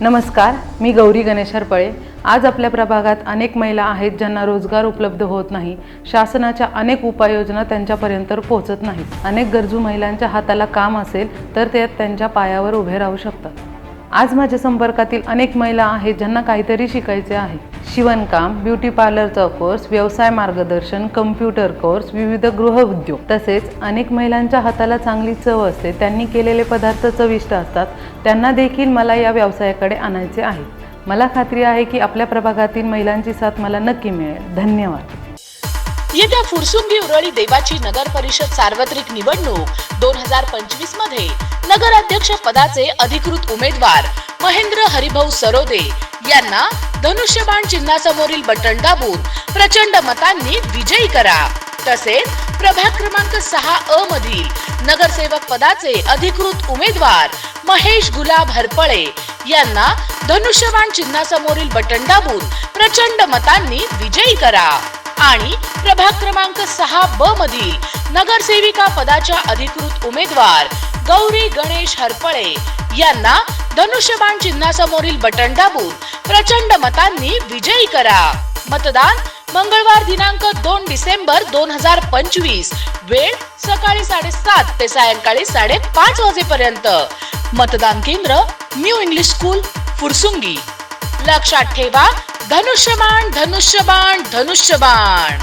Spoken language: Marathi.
नमस्कार मी गौरी गणेश हरपळे. आज आपल्या प्रभागात अनेक महिला आहेत ज्यांना रोजगार उपलब्ध होत नाही. शासनाच्या अनेक उपाययोजना त्यांच्यापर्यंत पोहोचत नाहीत. अनेक गरजू महिलांच्या हाताला काम असेल तर ते त्यांच्या पायावर उभे राहू शकतात. आज माझ्या संपर्कातील अनेक महिला आहेत ज्यांना काहीतरी शिकायचे आहे. शिवणकाम ब्युटी पार्लरचा कोर्स व्यवसाय मार्गदर्शन कम्प्युटर कोर्स विविध गृहउद्योग तसेच अनेक महिलांच्या हाताला चांगली चव असते. त्यांनी केलेले पदार्थ चविष्ट असतात. त्यांना देखील मला या व्यवसायाकडे आणायचे आहे. मला खात्री आहे की आपल्या प्रभागातील महिलांची साथ मला नक्की मिळेल. धन्यवाद. येत्या फुरसुंगी उरळी देवाची नगर परिषद सार्वत्रिक निवडणूक दोन हजार पंचवीसमध्ये नगराध्यक्ष पदाचे अधिकृत उमेदवार महेंद्र हरिभाऊ सरोदे यांना धनुष्यबाण चिन्हासमोरील बटन दाबून प्रचंड मतांनी विजयी करा. तसेच प्रभाग क्रमांक सहा अ मधील नगरसेवक पदाचे अधिकृत उमेदवार महेश गुलाब हरपळे यांना धनुष्यबाण चिन्हासमोरील बटन दाबून प्रचंड मतांनी विजयी करा. आणि प्रभाग क्रमांक सहा ब मधील नगरसेविका पदाच्या अधिकृत उमेदवार गौरी गणेश हरपळे यांना धनुष्यबाण चिन्हासमोरील बटन दाबून प्रचंड मतांनी विजयी करा. मतदान मंगळवार दिनांक दोन डिसेंबर दोन हजार पंचवीस वेळ सकाळी साडेसात ते सायंकाळी साडेपाच वाजेपर्यंत. मतदान केंद्र न्यू इंग्लिश स्कूल फुरसुंगी. लक्षात ठेवा धनुष्यबाण धनुष्यबाण धनुष्यबाण.